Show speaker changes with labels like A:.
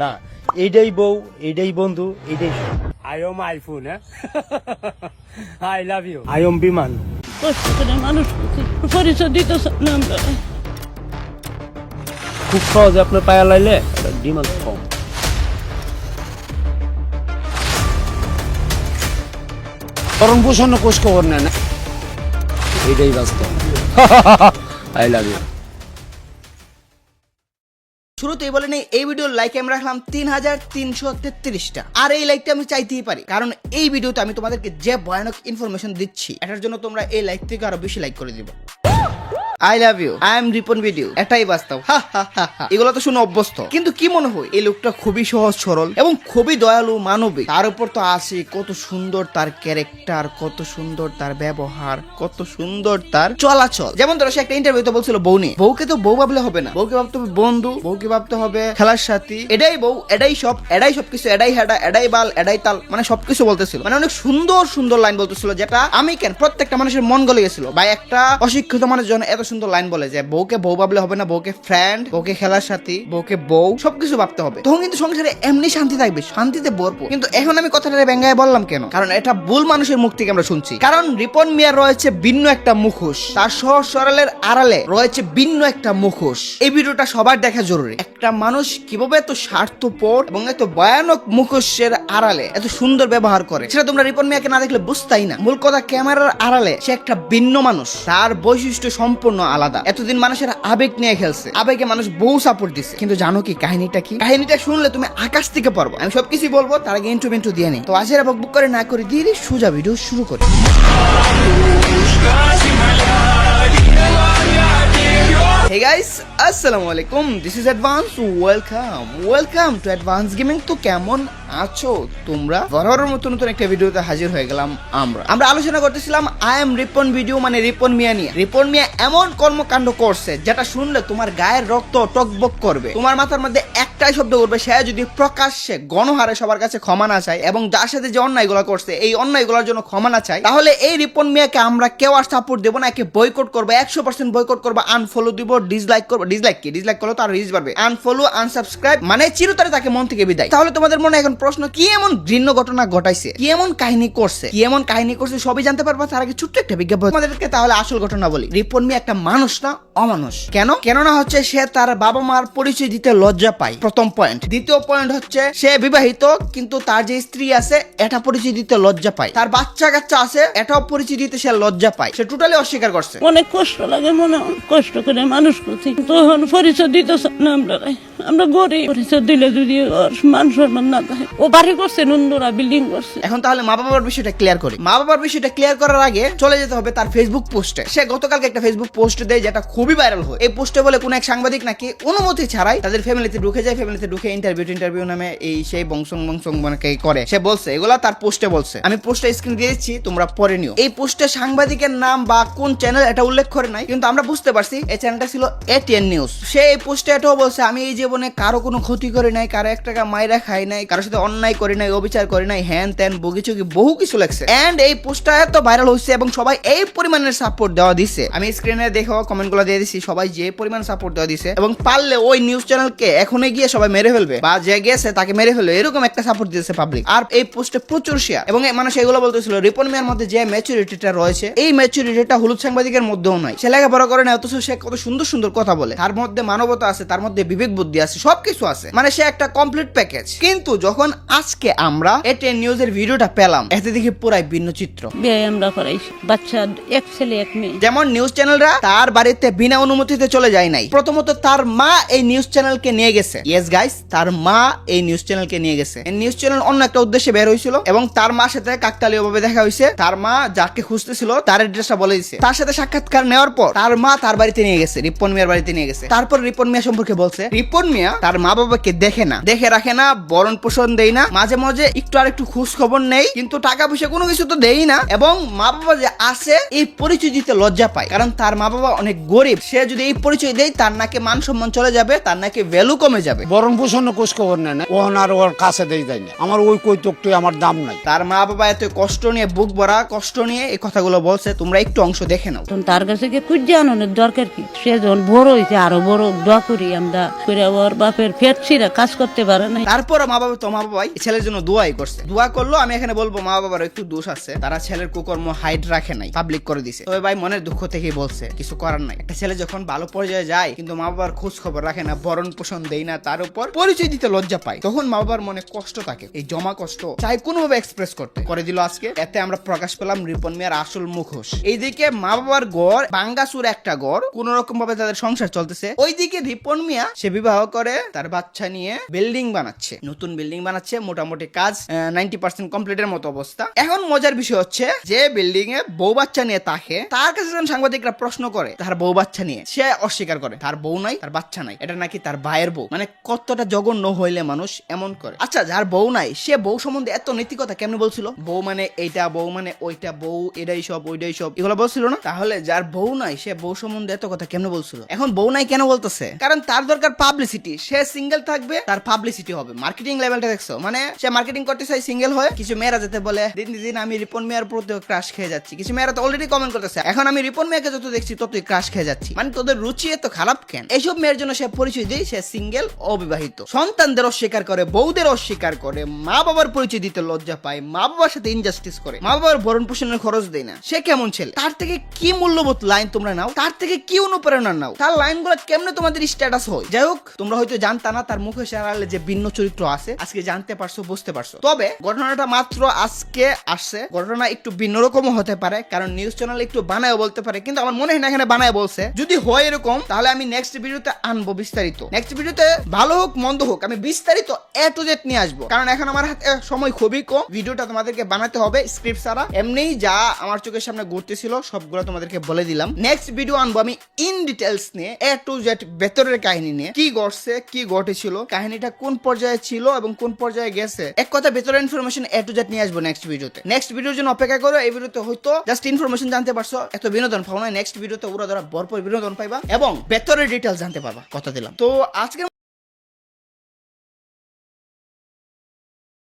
A: না এইটাই বউ এইটাই বন্ধু এইটাই I am iPhone I love you I am বিমান
B: মানুষ পরিচয়
A: খুব সহজে আপনার পায়া লাইলে ডিমান্ড কম
C: করণ পোষণ কোষ খবর নেয় না এটাই বাস্তব। আই লাভ ইউ
D: শুরুতেই বলে নেই, এই ভিডিওর লাইক আমি রাখলাম তিন হাজার তিনশো তেত্রিশটা। আর এই লাইকটা আমি চাইতেই পারি, কারণ এই ভিডিওতে আমি তোমাদেরকে যে ভয়ানক ইনফরমেশন দিচ্ছি, এটার জন্য তোমরা এই লাইক থেকে আরও বেশি লাইক করে দিবে। I love you. I am Ripon video. এটাই বাস্তব। এগুলো তো শুনে অভ্যস্ত। কিন্তু কি মনে হয়? এই লোকটা খুবই সহজ, সরল এবং খুবই দয়ালু মানবিক। তার উপর তো আছে কত সুন্দর তার ক্যারেক্টার কত সুন্দর তার ব্যবহার, কত সুন্দর তার চলাচল। যেমন ধরো, সে একটা ইন্টারভিউতে বলছিল, বউ নিয়ে বউকে তো বউ ভাবলে হবে না। বউকে ভাবতে হবে বন্ধু, বউকে ভাবতে হবে খেলার সাথী। এটাই বউ, এটাই সব, এটাই সবকিছু, এটাই হেডা, এটাই বাল, এটাই তাল। মানে সবকিছু বলতেছিল। মানে অনেক সুন্দর সুন্দর লাইন বলতেছিল, যেটা আমি কেন, প্রত্যেকটা মানুষের মন গলে গেছিল। বা একটা অশিক্ষিত মানুষ যখন এত সুন্দর লাইন বলে যে, বউকে বউ ভাবলে হবে না, বউকে ফ্রেন্ড বউকে খেলার সাথী, বউকে বউ, সবকিছু ভাবতে হবে। তখন কিন্তু সংসারে এমনি শান্তি থাকবে, শান্তিতে ভরপুর। কিন্তু এখন আমি কথাটা ব্যঙ্গায় বললাম কেন? কারণ এটা ভুল মানুষের মুখ থেকে আমরা শুনছি। কারণ রিপন মিয়ার রয়েছে ভিন্ন একটা মুখোশ। তার সহজ সরলের আড়ালে রয়েছে ভিন্ন একটা মুখোশ। এই ভিডিওটা সবার দেখা জরুরি। একটা মানুষ কীভাবে এত স্বার্থপর এবং এত ভয়ানক মুখোশের আড়ালে এত সুন্দর ব্যবহার করে, সেটা তোমরা রিপন মিয়াকে না দেখলে বুঝতাই না। মূল কথা ক্যামেরার আড়ালে সে একটা ভিন্ন মানুষ। তার বৈশিষ্ট্য সম্পূর্ণ আলাদা। এতদিন মানুষের আবেগ নিয়ে খেলছে। আবেগে মানুষ বহু সাপোর্ট দিছে। কিন্তু জানো কি কাহিনীটা কি? কাহিনীটা শুনলে তুমি আকাশ থেকে পারব আমি সবকিছু বলব তার আগে ইন্টু মিন্টু দিয়ে নেই। তো আজের বক বুক করে না করে দিয়ে সোজা ভিডিও শুরু করি। Hey guys, আলাইকুম this is advance welcome welcome to advance gaming তো কেমন আছো? তোমরা? বরাবরের মতো নতুন একটা ভিডিওতে হাজির হয়ে গেলাম আমরা। আমরা আলোচনা করতেছিলাম আই এম রিপন ভিডিও মানে রিপন মিয়া নিয়ে। রিপন মিয়া এমন কর্মকাণ্ড করছে, যেটা শুনলে তোমার গায়ের রক্ত টকবক করবে। তোমার মাথার মধ্যে একটাই শব্দ করবে সে যদি প্রকাশ্যে গণহারে সবার কাছে ক্ষমা না চায় এবং যার সাথে যে অন্যায়গুলো করছে, এই অন্যায়গুলোর জন্য ক্ষমা না চায়, তাহলে এই রিপন মিয়াকে আমরা কেউ আর সাপোর্ট দেবো না, একে বয়কট করব, একশো পার্সেন্ট বয়কট করব আনফলো দিব ডিসলাইক করব। ডিসলাইক কি? ডিসলাইক করলে তো আর রিচ বাড়বে। আনফলো আনসাবস্ক্রাইব মানে চিরতরে তাকে মন থেকে বিদায়। তাহলে তোমাদের মনে এখন প্রশ্ন, কি এমন ঘৃণ্য ঘটনা ঘটাইছে? কি এমন কাহিনী করছে? কি এমন কাহিনী করছে? সবই জানতে পারবা, তার আগে ছোট্ট একটা বিজ্ঞাপন তোমাদেরকে তাহলে আসল ঘটনা বলি। রিপন মিয়া একটা মানুষ না, অমানুষ। কেন? কেননা হচ্ছে সে তার বাবা মার পরিচয় দিতে লজ্জা পায়। প্রথম পয়েন্ট দ্বিতীয় পয়েন্ট হচ্ছে, সে বিবাহিত, কিন্তু তার যে স্ত্রী আছে এটা পরিচয় দিতে লজ্জা পায়। তার বাচ্চা কাচ্চা আছে, এটাও পরিচয় দিতে সে লজ্জা পায়। সে টোটালি অস্বীকার করছে।
B: অনেক কষ্ট লাগে মনে কষ্ট করে মানুষ করছি। তখন পরিচয় দিতেছে না আমরা আমরা পরিচয় দিলে যদি মান সম্মান না থাকে। ও বাড়ি করছে বিল্ডিং করছে।
D: এখন তাহলে মা বাবার বিষয়টা ক্লিয়ার করি। মা বাবার বিষয়টা ক্লিয়ার করার আগে চলে যেতে হবে তার ফেসবুক পোস্টে সে গতকালকে একটা ফেসবুক পোস্ট দেয় যেটা খুবই ভাইরাল হয়। এই পোস্টে বলে এক সাংবাদিক নাকি অনুমতি ছাড়াই তাদের ফ্যামিলিতে ঢুকে যায় ফ্যামিলিতে ঢুকে ইন্টারভিউ ইন্টারভিউ নামে এই সেই বংশং বংশং মানে করে, সে বলছে, এগুলা তার পোস্টে বলছে। আমি পোস্টে স্ক্রিন দিয়ে দিচ্ছি তোমরা পড়ে নিও। এই পোস্টে সাংবাদিকের নাম বা কোন চ্যানেল এটা উল্লেখ করে নাই, কিন্তু আমরা বুঝতে পারছি, এই চ্যানেলটা ছিল এটিএন নিউজ সে এই পোস্টে এটাও বলছে, আমি এই জীবনে কারও কোনো ক্ষতি করে নাই, কারও এক টাকা মাইরা খাই নাই কারোর সাথে অন্যায় করে নাই, অবিচার করে নাই, হ্যান ত্যান বগিচুকি বহু কিছু লেখছে এন্ড এই পোস্টটা এত ভাইরাল হচ্ছে এবং সবাই এই পরিমাণের সাপোর্ট দেওয়া দিছে। আমি স্ক্রিনে দেখো কমেন্টগুলো দিয়ে দিছি, সবাই যে পরিমাণ সাপোর্ট দেওয়া দিছে এবং পারলে ওই নিউজ চ্যানেলকে এখনই গিয়ে সবাই মেরে ফেলবে। বা যে গেছে তাকে মেরে ফেলবে, এরকম একটা সাপোর্ট দিয়েছে পাবলিক আর এই পোস্টে প্রচুর শেয়ার এবং মানুষ এগুলো বলতেছিল, রিপন মিয়ার মধ্যে যে ম্যাচুরিটিটা রয়েছে, এই ম্যাচুরিটিটা হলুদ সাংবাদিকের মধ্যেও নয়। সে লেখাপড়া করে না অথচ সে কত সুন্দর সুন্দর কথা বলে। তার মধ্যে মানবতা আছে, তার মধ্যে বিবেক বুদ্ধি আছে সবকিছু আছে। মানে সে একটা কমপ্লিট প্যাকেজ কিন্তু যখন আজকে আমরা এটেন নিউজের ভিডিওটা পেলাম এতে দেখি পুরাই ভিন্ন চিত্র।
B: বিয়ে আমরা করাইছি বাচ্চা এক ছেলে এক মেয়ে।
D: যেমন নিউজ চ্যানেলরা তার বাড়িতে বিনা অনুমতিতে চলে যায় নাই। প্রথমত তার মা এই নিউজ চ্যানেলকে নিয়ে গেছে। ইয়েস গাইস তার মা এই নিউজ চ্যানেলকে নিয়ে গেছে। এই নিউজ চ্যানেল অন্য একটা উদ্দেশ্যে বের হয়েছিল এবং তার মার সাথে কাকতালীয় ভাবে দেখা হয়েছে। তার মা যাকে খুঁজতেছিল তার অ্যাড্রেসটা বলে দিছে তার সাথে সাক্ষাৎকার নেওয়ার পর তার মা তার বাড়িতে নিয়ে গেছে রিপন মিয়ার বাড়িতে নিয়ে গেছে। তারপর রিপন মিয়া সম্পর্কে বলছে রিপন মিয়া তার মা বাবাকে দেখে না। দেখে রাখে না বরণ পোষণ দেয় না। মাঝে মাঝে একটু আর একটু খোঁজ খবর নেই কিন্তু টাকা পয়সা কোনো কিছু তো দেই না। এবং মা বাবা যে আছে এই পরিচয় দিতে লজ্জা পায়। কারণ তার মা বাবা অনেক গরিব। সে যদি এই পরিচয় দেয় তার নাকি মান সম্মান চলে যাবে তার নাকি ভ্যালু কমে যাবে।
C: বরণ পোষণ খোঁজ খবর নেয় না। ওহন আর ওর কাছে দেই দেয় না। আমার ওই কৈতকটি আমার দাম নাই।
D: তার মা বাবা এত কষ্ট নিয়ে বুক ভরা কষ্ট নিয়ে এই কথাগুলো বলছে তোমরা একটু অংশ দেখে নাও।
B: তার কাছে কি কুজ্জা আনন্দের দরকার কি? সে যখন বড় হয়েছে আরও বড় দোয়া করি আমরা করে বাপের কাজ করতে পারে নাই।
D: তারপর মা বাবা তো মা বাবাই ছেলের জন্য দোয়াই করছে। দোয়া করল, আমি এখানে বলব, মা বাবার একটু দোষ আছে। তারা ছেলের কুকর্ম হাইট রাখে নাই পাবলিক করে দিছে। তবে ভাই মনের দুঃখ থেকেই বলছে, কিছু করার নাই। একটা ছেলে যখন ভালো পর্যায়ে যায়, কিন্তু মা বাবার খোঁজ খবর রাখে না পোষণ দেয় না, তার উপর পরিচয় দিতে লজ্জা পায়। তখন মা বাবার মনে কষ্ট থাকে, এই জমা কষ্ট চাই কোনোভাবে এক্সপ্রেস করতে। করে দিল আজকে, এতে আমরা প্রকাশ পেলাম রিপন মিয়ার আসল মুখোশ। এইদিকে মা বাবার গড়, বাঙ্গাসুর একটা গড় কোন রকম ভাবে তাদের সংসার চলতেছে। ওইদিকে রিপন মিয়া সে বিবাহ করে তার বাচ্চা নিয়ে বিল্ডিং বানাচ্ছে। নতুন বিল্ডিং বানাচ্ছে, মোটামুটি কাজ নাইনটি পার্সেন্ট কমপ্লিটের মতো অবস্থা। এখন মজার বিষয় হচ্ছে যে বিল্ডিং এ বউ বাচ্চা নিয়ে তাকে, তার কাছে যখন সাংবাদিকরা প্রশ্ন করে, তার বউ বাচ্চা নিয়ে। সে অস্বীকার করে, তার বউ নাই, তার বাচ্চা নাই। এটা নাকি তার ভাইয়ের বউ? মানে কতটা জঘন্য হইলে মানুষ এমন করে। আচ্ছা যার বউ নাই, সে বউ সম্বন্ধে এত নীতিকতা কেমনে বলছিল? বউ মানে এইটা, বউ মানে ওইটা, বউ এটাই সব, ওইটাই সব, এগুলো বলছিল না? তাহলে যার বউ নাই, সে বউ সম্বন্ধে এত কথা কেমনে বলছিল? এখন বউ নাই কেন বলতেছে? কারণ তার দরকার পাবলিসিটি সে সিঙ্গেল থাকবে, তার পাবলিসিটি হবে। মার্কেটিং লেভেলটা দেখছ? মানে সে মার্কেটিং করতে চাই সিঙ্গেল হয়ে কিছু মেয়েরা যেতে বলে, দিন দিন আমি রিপন মিয়ার প্রতি ক্রাশ খেয়ে যাচ্ছি। কিছু মেয়েরা তো অলরেডি কমেন্ট করতেছে, এখন আমি রিপন মিয়াকে যত দেখছি, ততই ক্রাশ খেয়ে যাচ্ছি। মানে তোদের রুচি এত খারাপ কেন? এইসব মেয়ের জন্য সে পরিচয় দেয় সে সিঙ্গেল অবিবাহিত। সন্তানদের অস্বীকার করে, বউদের অস্বীকার করে মা বাবার পরিচয় দিতে লজ্জা পায় মা বাবার সাথে ইনজাস্টিস করে। মা বাবার ভরণ পোষণের খরচ দেয় না। সে কেমন ছেলে? তার থেকে কি মূল্যবোধ লাইন তোমরা নাও? তার থেকে কি অনুপ্রেরণা নাও? তার লাইন লাইনগুলো কেমনে তোমাদের স্ট্যাটাস হয়? যাই হোক তোমরা হয়তো জানতা না, তার মুখে সারালে যে ভিন্ন চরিত্র আছে, আজকে জানতে পারছ, বুঝতে পারছ। তবে, ঘটনাটা মাত্র আজকে আসছে। ঘটনা একটু ভিন্ন রকমও হতে পারে, কারণ নিউজ চ্যানেল একটু বানায় বলতে পারে, কিন্তু আমার মনে হয় না এখানে বানায় বলছে। যদি হয় এরকম, তাহলে আমি নেক্সট ভিডিওতে আনব বিস্তারিত। নেক্সট ভিডিওতে ভালো হোক, মন্দ হোক, আমি বিস্তারিত এ টু জেড নিয়ে আসব। কারণ এখন আমার হাতে সময় খুবই কম ভিডিওটা তোমাদেরকে বানাতে হবে স্ক্রিপ্ট ছাড়া। এমনিই যা আমার চোখের সামনে ঘুরতেছিল, সবগুলো তোমাদেরকে বলে দিলাম। নেক্সট ভিডিও আনব আমি ইন ডিটেলস নিয়ে, এ টু জেড ভেতরের কাহিনী নিয়ে, কি ঘটছে কি ঘটেছিল, কাহিনীটা কোন পর্যায়ে ছিল এবং কোন পর্যায়ে গেছে, এক কথা ভেতরে ইনফরমেশন এ টু জেড নিয়ে আসব নেক্সট ভিডিওতে নেক্সট ভিডিওর জন্য অপেক্ষা করো, এই ভিডিওতে হয়তো জাস্ট ইনফরমেশন জানতে পারছ, এত বিনোদন পাও না নেক্সট ভিডিওতে ওরা ধরা ভরপুর বিনোদন পাইবা এবং ভেতরের ডিটেলস জানতে পারবা, কথা দিলাম। তো আজকে